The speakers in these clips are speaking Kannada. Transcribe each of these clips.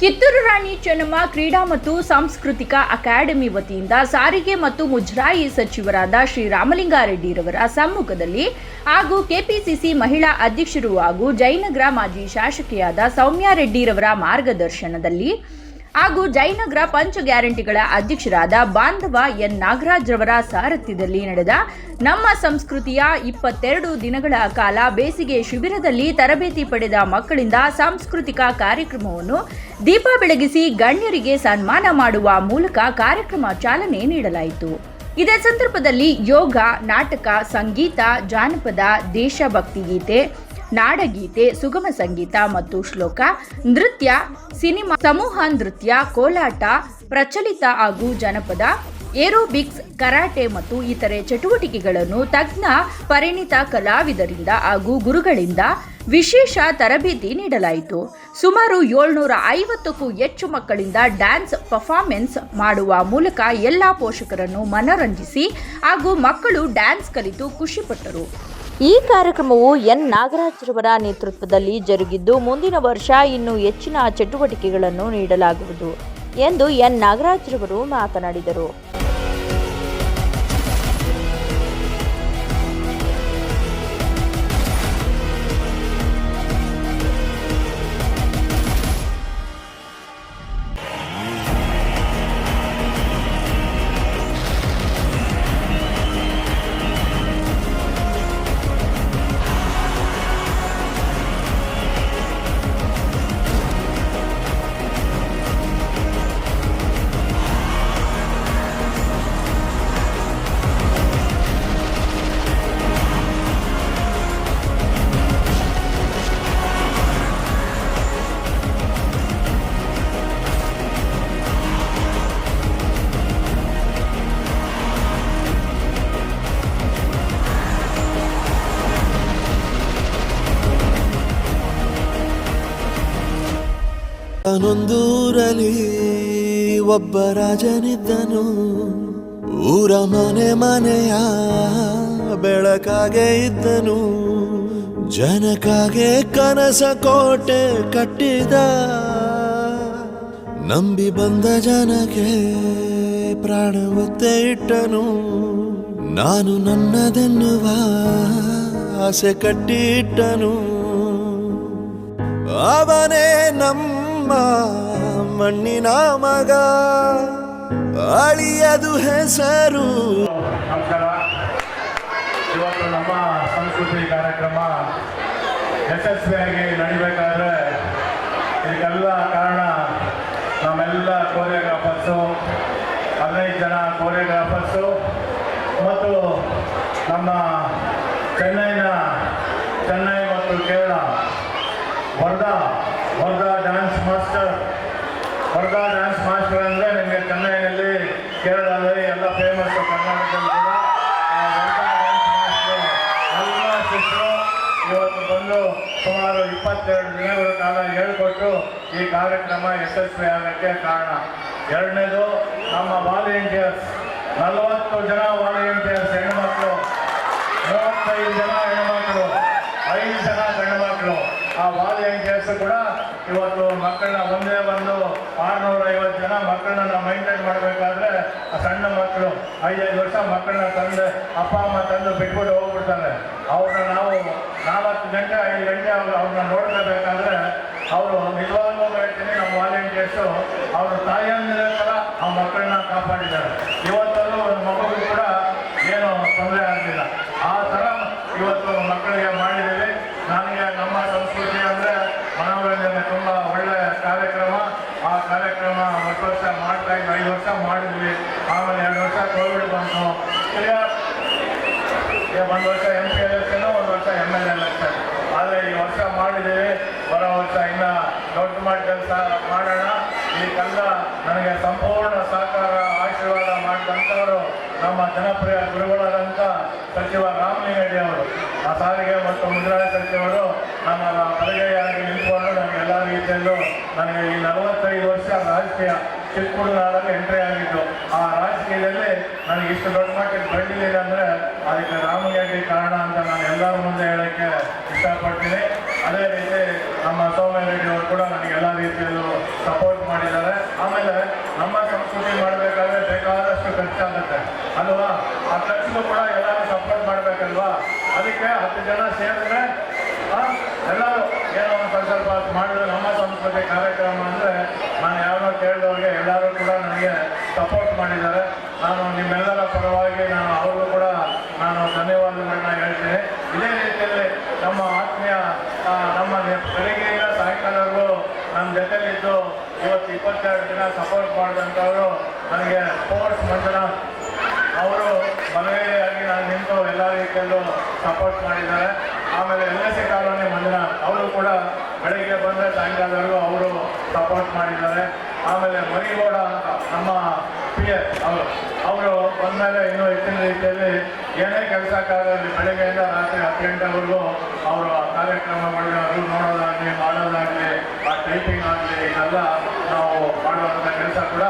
ಕಿತ್ತೂರು ರಾಣಿ ಚೆನ್ನಮ್ಮ ಕ್ರೀಡಾ ಮತ್ತು ಸಾಂಸ್ಕೃತಿಕ ಅಕಾಡೆಮಿ ವತಿಯಿಂದ ಸಾರಿಗೆ ಮತ್ತು ಮುಜರಾಯಿ ಸಚಿವರಾದ ಶ್ರೀ ರಾಮಲಿಂಗಾರೆಡ್ಡಿರವರ ಸಮ್ಮುಖದಲ್ಲಿ ಹಾಗೂ ಕೆಪಿಸಿಸಿ ಮಹಿಳಾ ಅಧ್ಯಕ್ಷರು ಹಾಗೂ ಜಯನಗರ ಮಾಜಿ ಶಾಸಕಿಯಾದ ಸೌಮ್ಯಾರೆಡ್ಡಿರವರ ಮಾರ್ಗದರ್ಶನದಲ್ಲಿ ಹಾಗೂ ಜಯನಗರ ಪಂಚ ಗ್ಯಾರಂಟಿಗಳ ಅಧ್ಯಕ್ಷರಾದ ಬಾಂಧವ ಎನ್. ನಾಗರಾಜ್ ರವರ ಸಾರಥ್ಯದಲ್ಲಿ ನಡೆದ ನಮ್ಮ ಸಂಸ್ಕೃತಿಯ ಇಪ್ಪತ್ತೆರಡು ದಿನಗಳ ಕಾಲ ಬೇಸಿಗೆ ಶಿಬಿರದಲ್ಲಿ ತರಬೇತಿ ಪಡೆದ ಮಕ್ಕಳಿಂದ ಸಾಂಸ್ಕೃತಿಕ ಕಾರ್ಯಕ್ರಮವನ್ನು ದೀಪ ಬೆಳಗಿಸಿ ಗಣ್ಯರಿಗೆ ಸನ್ಮಾನ ಮಾಡುವ ಮೂಲಕ ಕಾರ್ಯಕ್ರಮ ಚಾಲನೆ ನೀಡಲಾಯಿತು. ಇದೇ ಸಂದರ್ಭದಲ್ಲಿ ಯೋಗ, ನಾಟಕ, ಸಂಗೀತ, ಜಾನಪದ, ದೇಶಭಕ್ತಿ ಗೀತೆ ನಾಡಗೀತೆ, ಸುಗಮ ಸಂಗೀತ ಮತ್ತು ಶ್ಲೋಕ, ನೃತ್ಯ, ಸಿನಿಮಾ, ಸಮೂಹ ನೃತ್ಯ, ಕೋಲಾಟ, ಪ್ರಚಲಿತ ಹಾಗೂ ಜನಪದ, ಏರೋಬಿಕ್ಸ್, ಕರಾಟೆ ಮತ್ತು ಇತರೆ ಚಟುವಟಿಕೆಗಳನ್ನು ತಜ್ಞ, ಪರಿಣಿತ ಕಲಾವಿದರಿಂದ ಹಾಗೂ ಗುರುಗಳಿಂದ ವಿಶೇಷ ತರಬೇತಿ ನೀಡಲಾಯಿತು. ಸುಮಾರು ಏಳ್ನೂರ ಐವತ್ತಕ್ಕೂ ಹೆಚ್ಚು ಮಕ್ಕಳಿಂದ ಡ್ಯಾನ್ಸ್ ಪರ್ಫಾರ್ಮೆನ್ಸ್ ಮಾಡುವ ಮೂಲಕ ಎಲ್ಲ ಪೋಷಕರನ್ನು ಮನರಂಜಿಸಿ ಹಾಗೂ ಮಕ್ಕಳು ಡ್ಯಾನ್ಸ್ ಕಲಿತು ಖುಷಿಪಟ್ಟರು. ಈ ಕಾರ್ಯಕ್ರಮವು ಎನ್. ನಾಗರಾಜ್ರವರ ನೇತೃತ್ವದಲ್ಲಿ ಜರುಗಿದ್ದು, ಮುಂದಿನ ವರ್ಷ ಇನ್ನೂ ಹೆಚ್ಚಿನ ಚಟುವಟಿಕೆಗಳನ್ನು ನೀಡಲಾಗುವುದು ಎಂದು ಎನ್. ನಾಗರಾಜ್ರವರು ಮಾತನಾಡಿದರು. ನಾನೊಂದೂರಲ್ಲಿ ಒಬ್ಬ ರಾಜನಿದ್ದನು. ಊರ ಮನೆ ಮನೆಯ ಬೆಳಕಾಗೆ ಇದ್ದನು. ಜನಕಾಗೆ ಕನಸ ಕೋಟೆ ಕಟ್ಟಿದ. ನಂಬಿ ಬಂದ ಜನಕ್ಕೆ ಪ್ರಾಣ ಒತ್ತೆ ಇಟ್ಟನು. ನಾನು ನನ್ನದೆನ್ನುವ ಆಸೆ ಕಟ್ಟಿಟ್ಟನು. ಅವನೇ ನಮ್ಮ ಮಣ್ಣಿನ ಮಗ. ಅಳಿಯದು ಹೆಸರು. ನಮಸ್ಕಾರ. ಇವತ್ತು ನಮ್ಮ ಸಂಸ್ಕೃತಿ ಕಾರ್ಯಕ್ರಮ ಯಶಸ್ವಿಯಾಗಿ ನಡಿಬೇಕಾದ್ರೆ ಇದಕ್ಕೆಲ್ಲ ಕಾರಣ ನಮ್ಮೆಲ್ಲ ಕೋರಿಯೋಗ್ರಾಫರ್ಸು ಹದಿನೈದು ಜನ ಕೋರಿಯೋಗ್ರಾಫರ್ಸು ಮತ್ತು ನಮ್ಮ ಚೆನ್ನೈ ಈ ಕಾರ್ಯಕ್ರಮ ಯಶಸ್ವಿ ಆಗೋಕ್ಕೆ ಕಾರಣ. ಎರಡನೇದು ನಮ್ಮ ವಾಲಂಟಿಯರ್ಸ್ ನಲವತ್ತು ಜನ ವಾಲಂಟಿಯರ್ಸ್ ಹೆಣ್ಮಕ್ಳು. ಮೂವತ್ತೈದು ಜನ ಹೆಣ್ಮಕ್ಳು. ಐದು ಜನ ಗಂಡು ಮಕ್ಕಳು ಆ ವಾಲಂಟಿಯರ್ಸ್ ಕೂಡ ಇವತ್ತು ಮಕ್ಕಳನ್ನ ಒಂದೇ ಒಂದು ಆರುನೂರ ಐವತ್ತು ಜನ ಮಕ್ಕಳನ್ನ ಮೈಂಟೈನ್ ಮಾಡಬೇಕಾದ್ರೆ ಆ ಸಣ್ಣ ಮಕ್ಕಳು, ಐದೈದು ವರ್ಷ ಮಕ್ಕಳನ್ನ ತಂದು ಅಪ್ಪ, ಅಮ್ಮ ತಂದು ಬಿಟ್ಬಿಟ್ಟು ಹೋಗ್ಬಿಡ್ತಾರೆ. ಅವ್ರನ್ನ ನಾವು ನಾಲ್ಕು ಗಂಟೆ, ಐದು ಗಂಟೆ ಅವ್ರು ಅವ್ರನ್ನ ನೋಡ್ಕೋಬೇಕಾದ್ರೆ ಅವರು ನಿಜವಾಗ್ಲೂ ಹೇಳ್ತೀನಿ, ನಮ್ಮ ವಾಲಂಟಿಯರ್ಸು ಅವರು ತಾಯಿಯಂದಿರ ಥರ ಆ ಮಕ್ಕಳನ್ನ ಕಾಪಾಡಿದ್ದಾರೆ. ಇವತ್ತಲ್ಲೂ ಒಂದು ಮಗುವಿಗೆ ಕೂಡ ಏನು ತೊಂದರೆ ಆಗಲಿಲ್ಲ. ಆ ಥರ ಇವತ್ತು ಮಕ್ಕಳಿಗೆ ಮಾಡಿದ್ದೀವಿ. ನನಗೆ ನಮ್ಮ ಸಂಸ್ಕೃತಿ ಅಂದರೆ ಮನೋರಂಜನೆ ತುಂಬ ಒಳ್ಳೆಯ ಕಾರ್ಯಕ್ರಮ. ಆ ಕಾರ್ಯಕ್ರಮ ಹತ್ತು ವರ್ಷ ಮಾಡ್ತಾ ಇದ್ವಿ, ಐದು ವರ್ಷ ಮಾಡಿದ್ವಿ. ಆಮೇಲೆ ಎರಡು ವರ್ಷ ಕೋವಿಡ್ ಬಂತು. ಒಂದು ವರ್ಷ ಎಂ ಪಿ ಎಲೆಕ್ಷನ್ ಒಂದು ವರ್ಷ ಎಂ ಎಲ್ ಎಲೆಕ್ಷನ್ ಆದರೆ ಈ ವರ್ಷ ಮಾಡಿದ್ದೀವಿ. ಬರೋ ಇನ್ನು ದೊಡ್ಡ ಮಟ್ಟದಲ್ಲಿ ಮಾಡೋಣ. ಈ ಕಂದ ನನಗೆ ಸಂಪೂರ್ಣ ಸಹಕಾರ, ಆಶೀರ್ವಾದ ಮಾಡಿದಂಥವರು ನಮ್ಮ ಜನಪ್ರಿಯ ಗುರುಗಳಾದಂಥ ಸಚಿವ ರಾಮಲಿಂಗಯ್ಯ ಅವರು, ಆ ಸಾರಿಗೆ ಮತ್ತು ಮುದ್ರಾಯ ಸಚಿವರು, ನಮ್ಮ ಬಲಗೈಯಾಗಿ ನಿಂತ್ಕೊಂಡು ನನಗೆ ಎಲ್ಲ ರೀತಿಯಲ್ಲೂ ನನಗೆ ಈ ನಲವತ್ತೈದು ವರ್ಷ ರಾಜಕೀಯ ಚಿಕ್ಕುಡುನಾಡಲ್ಲಿ ಎಂಟ್ರಿ ಆಗಿದ್ದು, ಆ ರಾಜಕೀಯದಲ್ಲಿ ನನಗೆ ಇಷ್ಟು ದೊಡ್ಡ ಮಟ್ಟಕ್ಕೆ ಬೆಳೆದಿದೆ ಅಂದರೆ ಅದಕ್ಕೆ ರಾಮಲಿಂಗಯ್ಯ ಕಾರಣ ಅಂತ ನಾನು ಎಲ್ಲರ ಮುಂದೆ ಹೇಳೋಕ್ಕೆ ಇಷ್ಟಪಡ್ತೀನಿ. ಅದೇ ರೀತಿ ನಮ್ಮ ಸೌಮ್ಯ ರೆಡ್ಡಿ ಅವರು ಕೂಡ ನನಗೆ ಎಲ್ಲ ರೀತಿಯಲ್ಲೂ ಸಪೋರ್ಟ್ ಮಾಡಿದ್ದಾರೆ. ಆಮೇಲೆ ನಮ್ಮ ಸಂಸ್ಕೃತಿ ಮಾಡಬೇಕಾದ್ರೆ ಬೇಕಾದಷ್ಟು ಖರ್ಚಾಗುತ್ತೆ. ಅಲ್ವಾ? ಆ ಖರ್ಚಿಗೂ ಕೂಡ ಎಲ್ಲರೂ ಸಪೋರ್ಟ್ ಮಾಡಬೇಕಲ್ವಾ? ಅದಕ್ಕೆ ಹತ್ತು ಜನ ಸೇರಿದ್ರೆ ಎಲ್ಲರೂ ಏನೋ ಒಂದು ಸಂಕಲ್ಪ ಮಾಡಿದ್ರೆ ನಮ್ಮ ಸಂಸ್ಕೃತಿ ಕಾರ್ಯಕ್ರಮ ಅಂದರೆ ನಾನು ಯಾರೋ ಕೇಳಿದವ್ರಿಗೆ ಎಲ್ಲರೂ ಕೂಡ ನನಗೆ ಸಪೋರ್ಟ್ ಮಾಡಿದ್ದಾರೆ. ನಾನು ನಿಮ್ಮೆಲ್ಲರ ಪರವಾಗಿ ನಾನು ಬೆಳಿಗ್ಗೆಯಿಂದ ಸಾಯಂಕಾಲವರೆಗೂ ನಮ್ಮ ಜೊತೆಯಲ್ಲಿದ್ದು ಇವತ್ತು ಇಪ್ಪತ್ತೆರಡು ದಿನ ಸಪೋರ್ಟ್ ಮಾಡಿದಂಥವರು ನನಗೆ ಸ್ಪೋರ್ಟ್ಸ್ ಮಂಜುನಾಥ್ ಅವರು ಬಲಗೈಯಾಗಿ ನಾನು ನಿಂತು ಎಲ್ಲ ರೀತಿಯಲ್ಲೂ ಸಪೋರ್ಟ್ ಮಾಡಿದ್ದಾರೆ. ಆಮೇಲೆ L S C colony Manjunath ಅವರು ಕೂಡ ಬೆಳಿಗ್ಗೆ ಬಂದರೆ ಸಾಯಂಕಾಲವರೆಗೂ ಅವರು ಸಪೋರ್ಟ್ ಮಾಡಿದ್ದಾರೆ. ಆಮೇಲೆ ಮರಿಗೌಡ ನಮ್ಮ ಪಿ ಎಸ್ ಅವರು ಅವರು ಬಂದಮೇಲೆ ಇನ್ನೂ ಹೆಚ್ಚಿನ ರೀತಿಯಲ್ಲಿ ಏನೇ ಕೆಲಸ ಕಾರ್ಯದಲ್ಲಿ ಬೆಳಗ್ಗೆಯಿಂದ ರಾತ್ರಿ ಹತ್ತು ಗಂಟೆವರೆಗೂ ಅವರು ಆ ಕಾರ್ಯಕ್ರಮಗಳನ್ನ ಮಾಡೋದಾಗಲಿ ಆ ಟೈಪಿಂಗ್ ಆಗಲಿ ಇದೆಲ್ಲ ನಾವು ಮಾಡುವಂಥ ಕೆಲಸ ಕೂಡ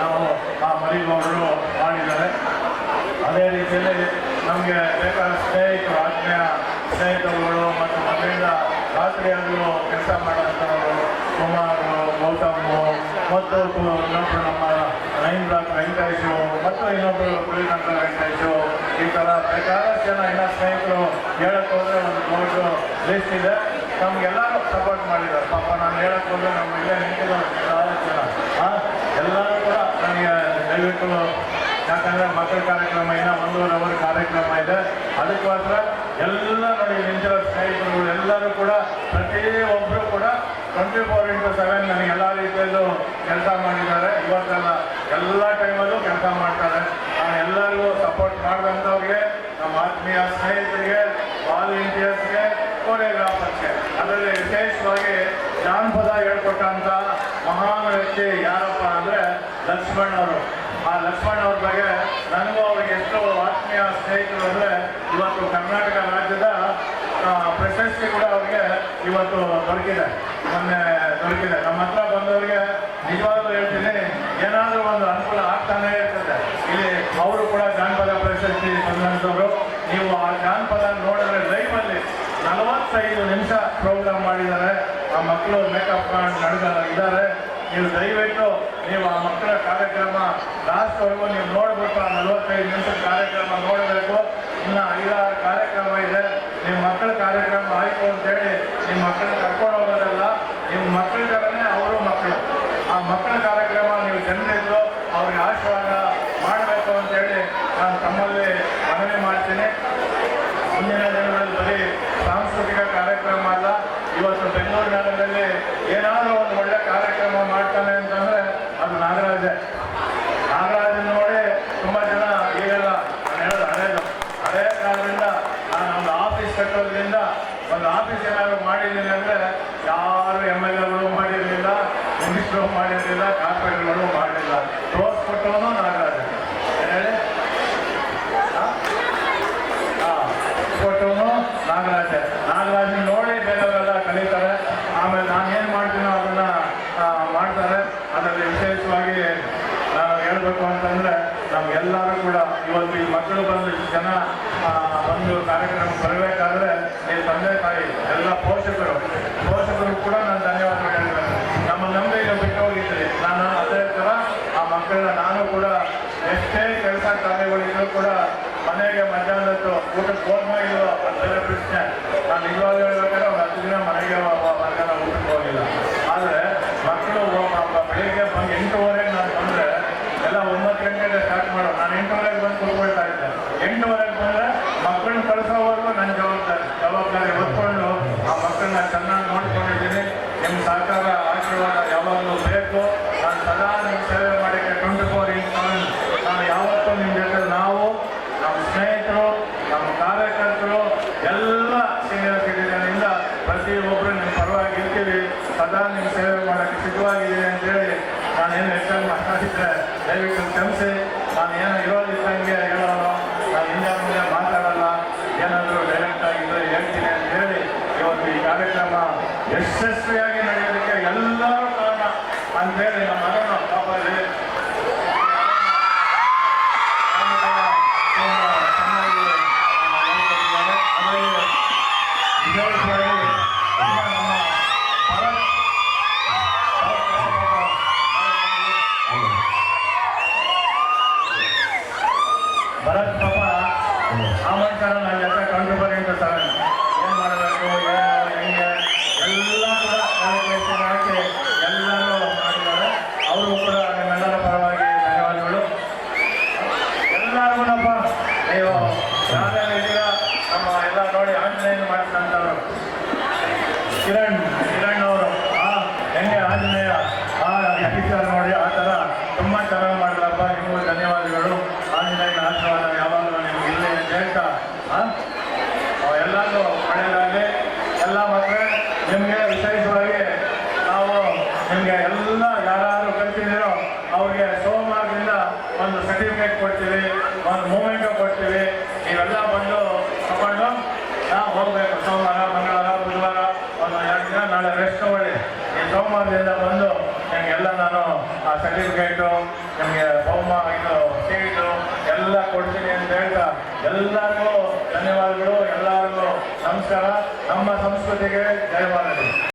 ನಾವು ಆ ಮರಿಗೌಡರು ಮಾಡಿದ್ದಾರೆ. ಅದೇ ರೀತಿಯಲ್ಲಿ ನಮಗೆ ಬೇಕಾದ ಸ್ನೇಹಿತರು, ಆತ್ಮೀಯ ಸ್ನೇಹಿತರುಗಳು ಮತ್ತು ಮನೆಯಿಂದ ರಾತ್ರಿಯಾಗಲೂ ಕೆಲಸ ಮಾಡುವಂಥವರು ಕುಮಾರು, ಗೌತಮು ಮತ್ತು ಇನ್ನೊಬ್ಬರು ನಮ್ಮ ನೈನ್ ಬ್ಲಾಕ್ ವೆಂಕಟೇಶು ಮತ್ತು ಇನ್ನೊಬ್ಬರು ಕುರಿನಂತ ವೆಂಕಟೇಶು ಈ ಥರ ಬೇಕಾದಷ್ಟು ಜನ ಇನ್ನ ಸ್ನೇಹಿತರು ಹೇಳಕ್ಕೆ ಹೋದರೆ ಒಂದು ದೊಡ್ಡ ಲಿಸ್ಟ್ ಇದೆ. ನಮಗೆಲ್ಲರೂ ಸಪೋರ್ಟ್ ಮಾಡಿದ್ದಾರೆ. ಪಾಪ ನಾನು ಹೇಳಕ್ಕೆ ಹೋದ್ರೆ ನಮ್ಮ ಇಲ್ಲೇ ನಿಂತಿದ್ದಾರೆ ಆ, ಎಲ್ಲರೂ ಕೂಡ ನನಗೆ ದಯವಿಟ್ಟು ಯಾಕಂದ್ರೆ ಮಕ್ಕಳ ಕಾರ್ಯಕ್ರಮ ಇನ್ನ ಒಂದೂವರೆ ಅವರ್ ಕಾರ್ಯಕ್ರಮ ಇದೆ. ಅದಕ್ಕೋಸ್ಕರ ಎಲ್ಲ ನೋಡಿ ನಿಂತಿರೋ ಸ್ನೇಹಿತರು ಎಲ್ಲರೂ ಕೂಡ ಪ್ರತಿ ಒಬ್ಬರು ಕೂಡ ಟ್ವೆಂಟಿ ಫೋರ್ ಇಂಟು ಸೆವೆನ್ ನನಗೆ ಎಲ್ಲ ರೀತಿಯಲ್ಲೂ ಕೆಲಸ ಮಾಡಿದ್ದಾರೆ. ಇವತ್ತೆಲ್ಲ ಎಲ್ಲ ಟೈಮಲ್ಲೂ ಕೆಲಸ ಮಾಡ್ತಾರೆ. ನಾನು ಎಲ್ಲರಿಗೂ ಸಪೋರ್ಟ್ ಮಾಡಿದಂಥವ್ರಿಗೆ ನಮ್ಮ ಆತ್ಮೀಯ ಸ್ನೇಹಿತರಿಗೆ ವಾಲಂಟಿಯರ್ಸ್ಗೆ ಕೋರಿಯೋಗ್ರಾಫರ್ಸ್ಗೆ ಅದರಲ್ಲಿ ವಿಶೇಷವಾಗಿ ಜಾನಪದ ಹೇಳ್ಕೊಟ್ಟಂಥ ಮಹಾನ್ ವ್ಯಕ್ತಿ ಯಾರಪ್ಪ ಅಂದರೆ ಲಕ್ಷ್ಮಣ್ ಅವರು ಆ ಲಕ್ಷ್ಮಣ್ ಅವ್ರ ಬಗ್ಗೆ ನನಗೂ ಅವ್ರಿಗೆ ಎಷ್ಟು ಆತ್ಮೀಯ ಸ್ನೇಹಿತರು ಅಂದರೆ ಇವತ್ತು ಕರ್ನಾಟಕ ರಾಜ್ಯದ ಪ್ರಶಸ್ತಿ ಕೂಡ ಅವ್ರಿಗೆ ಇವತ್ತು ದೊರಕಿದೆ. ಮೊನ್ನೆ ದೊರಕಿದೆ. ನಮ್ಮ ಹತ್ರ ಬಂದವರಿಗೆ ನಿಜವಾಗ್ಲೂ ಹೇಳ್ತೀನಿ, ಏನಾದರೂ ಒಂದು ಅನುಕೂಲ ಆಗ್ತಾನೆ ಇರ್ತದೆ. ಇಲ್ಲಿ ಅವರು ಕೂಡ ಜಾನಪದ ಪ್ರಶಸ್ತಿ ಬಂದಂಥವ್ರು ನೀವು ಆ ನಲವತ್ತೈದು ನಿಮಿಷ ಪ್ರೋಗ್ರಾಮ್ ಮಾಡಿದ್ದಾರೆ. ಆ ಮಕ್ಕಳು ಮೇಕಪ್ ಮಾಡಿ ನಡೆದ ಇದ್ದಾರೆ. ನೀವು ದಯವಿಟ್ಟು ನೀವು ಆ ಮಕ್ಕಳ ಕಾರ್ಯಕ್ರಮ ಲಾಸ್ಟ್ವರೆಗೂ ನೀವು ನೋಡ್ಬಿಟ್ಟು ಆ ನಲವತ್ತೈದು ನಿಮಿಷದ ಕಾರ್ಯಕ್ರಮ ನೋಡಬೇಕು. ಇನ್ನು ಐದಾರು ಕಾರ್ಯಕ್ರಮ ಇದೆ. ನಿಮ್ಮ ಮಕ್ಕಳ ಕಾರ್ಯಕ್ರಮ ಆಯಿತು ಅಂತೇಳಿ ನಿಮ್ಮ ಮಕ್ಕಳನ್ನ ಕರ್ಕೊಂಡು ಹೋಗೋದಲ್ಲ, ನಿಮ್ಮ ಮಕ್ಕಳ ಥರನೇ ಅವರು ಮಕ್ಕಳು. ಆ ಮಕ್ಕಳ ಕಾರ್ಯಕ್ರಮ ನೀವು ಜನರಿದ್ದು ಅವ್ರಿಗೆ ಆಶೀರ್ವಾದ ಮಾಡಬೇಕು ಅಂತೇಳಿ ನಾನು ತಮ್ಮಲ್ಲಿ ಮನವಿ ಮಾಡ್ತೀನಿ ಮುಂದಿನ ದಿನಗಳಲ್ಲಿ ಬರೀ ಸಾಂಸ್ಕೃತಿಕ ಕಾರ್ಯಕ್ರಮ ಅಲ್ಲ ಇವತ್ತು ಬೆಂಗಳೂರು ನಗರದಲ್ಲಿ ಏನಾದರೂ ಒಂದು ಒಳ್ಳೆ ಕಾರ್ಯಕ್ರಮ ಮಾಡ್ತಾನೆ ಅಂತಂದ್ರೆ ಅದು ನಾಗರಾಜೆ ನಾಗರಾಜನ ನೋಡಿ ತುಂಬ ಜನ ಈಗೆಲ್ಲ ನಾನು ಹೇಳೋದು ಹಳೇದು ಹಳೇ ಕಾಲದಿಂದ ನಾನು ಒಂದು ಆಫೀಸ್ ಕಟ್ಟೋದ್ರಿಂದ ಒಂದು ಆಫೀಸ್ ಏನಾದ್ರು ಮಾಡಿದ್ದೀನಿ ಅಂದರೆ ಯಾರು ಎಂ ಎಲ್ ಎಗಳು ಮಾಡಿರಲಿಲ್ಲ ಮಿನಿಸ್ಟ್ರು ಮಾಡಿರಲಿಲ್ಲ ಕಾರ್ಪೊರೇಟ್ಗಳು ಮಾಡಲಿಲ್ಲ ತೋರಿಸ್ಕೊಟ್ಟವನು ನಾಗರಾಜ ಏನ್ ಹೇಳಿ ಕೊಟ್ಟವನು ನಾಗರಾಜ ನಾಗರಾಜನ ನೋಡಿ ಬೇರೆಯವರೆಲ್ಲ ಕಲಿತಾರೆ ಆಮೇಲೆ ನಾನು ಏನು ಮಾಡ್ತೀನೋ ಅದನ್ನ ಆ, ಮಾಡ್ತಾರೆ ಅದರಲ್ಲಿ ವಿಶೇಷವಾಗಿ ನಾನು ಹೇಳಬೇಕು ಅಂತಂದ್ರೆ ನಮ್ಗೆಲ್ಲರೂ ಕೂಡ ಇವತ್ತು ಈ ಮಕ್ಕಳು ಬಂದು ಇಷ್ಟು ಜನ ಆ, ಬಂದು ಕಾರ್ಯಕ್ರಮ ಬರಬೇಕಾದ್ರೆ ಈ ತಂದೆ ತಾಯಿ ಎಲ್ಲ ಪೋಷಕರು ಪೋಷಕರು ಕೂಡ ನಾನು ಧನ್ಯವಾದ ಹೇಳ್ಬೇಕು ನಮ್ಮ ನಂಬಿಕೆ ಬಿಟ್ಟು ಹೋಗಿದ್ರಿ ನಾನು ಅದೇ ಥರ ಆ ಮಕ್ಕಳನ್ನ ನಾನು ಕೂಡ ಎಷ್ಟೇ ಕೆಲಸ ಕಾರ್ಯಗಳಿದ್ದರೂ ಕೂಡ ಮನೆಗೆ ಮಧ್ಯಾಹ್ನದ್ದು ಊಟಕ್ಕೆ ಫೋನ್ ಮಾಡಿದ್ರು ಅದು ಪ್ರಶ್ನೆ. ನಾನು ಇವಾಗ ಹೇಳ್ಬೇಕಾದ್ರೆ ಒಂದು ಹತ್ತು ದಿನ ಮನೆಗೆ ಮಧ್ಯಾಹ್ನ ಊಟಕ್ಕೆ ಹೋಗಿಲ್ಲ. ಆದರೆ ಮಕ್ಕಳು ಬೆಳಿಗ್ಗೆ ಬಂದು ಎಂಟೂವರೆಗೆ ನಾನು ಬಂದರೆ ಎಲ್ಲ ಒಂಬತ್ತು ಗಂಟೆಗೆ ಸ್ಟಾರ್ಟ್ ಮಾಡೋ ನಾನು ಎಂಟೂವರೆಗೆ ಬಂದು ಕೂತ್ಕೊಳ್ತಾ ಇದ್ದೆ. ಎಂಟೂವರೆಗೆ ಬಂದರೆ ಮಕ್ಕಳನ್ನ ಕಳಿಸೋವರೆಗೂ ನನ್ನ ಜವಾಬ್ದಾರಿ. ಜವಾಬ್ದಾರಿ ಹೊತ್ಕೊಂಡು ಆ ಮಕ್ಕಳನ್ನ ಚೆನ್ನಾಗಿ ನೋಡ್ಕೊಂಡಿದ್ದೀನಿ. ನಿಮ್ಮ ಸಹಕಾರ ಆಶೀರ್ವಾದ ಯಾವಾಗಲೂ ಬೇಕು. ನಾನು ಸದಾ ನಿಮ್ಮ ಮಾಡೋಕ್ಕೆ ಟ್ವೆಂಟಿ ಫೋರ್ ಇಂಚ್ ನಾನು ಯಾವತ್ತೂ ನಿಮ್ಮ ಜೊತೆ ನಾವು ನಮ್ಮ ಸ್ನೇಹಿತರು ನಮ್ಮ ಕಾರ್ಯಕರ್ತರು ಎಲ್ಲ ಸೀನಿಯರ್ ಸಿಟಿಜನಿಂದ ಪ್ರತಿಯೊಬ್ಬರು ನಿಮ್ಮ ಪರವಾಗಿ ಇರ್ತೀವಿ ಸದಾ ನಿಮ್ಮ ಸೇವೆ ಮಾಡೋಕ್ಕೆ ಸಿದ್ಧವಾಗಿದ್ದೀನಿ ಅಂತೇಳಿ ಏನು ಹೆಚ್ಚಾಗಿ ಮಾತಾಡಿದ್ರೆ ದಯವಿಟ್ಟು ಕ್ಷಮಿಸಿ. ನಾನು ಏನೋ ಇರೋದಿದ್ದಂಗೆ ವಿಚಾರ ಮಾಡಿ ಎಲ್ಲರಿಗೂ ಧನ್ಯವಾದಗಳು ಎಲ್ಲರಿಗೂ ನಮಸ್ಕಾರ. ನಮ್ಮ ಸಂಸ್ಕೃತಿಗೆ ಜಯವಾಗಲಿ.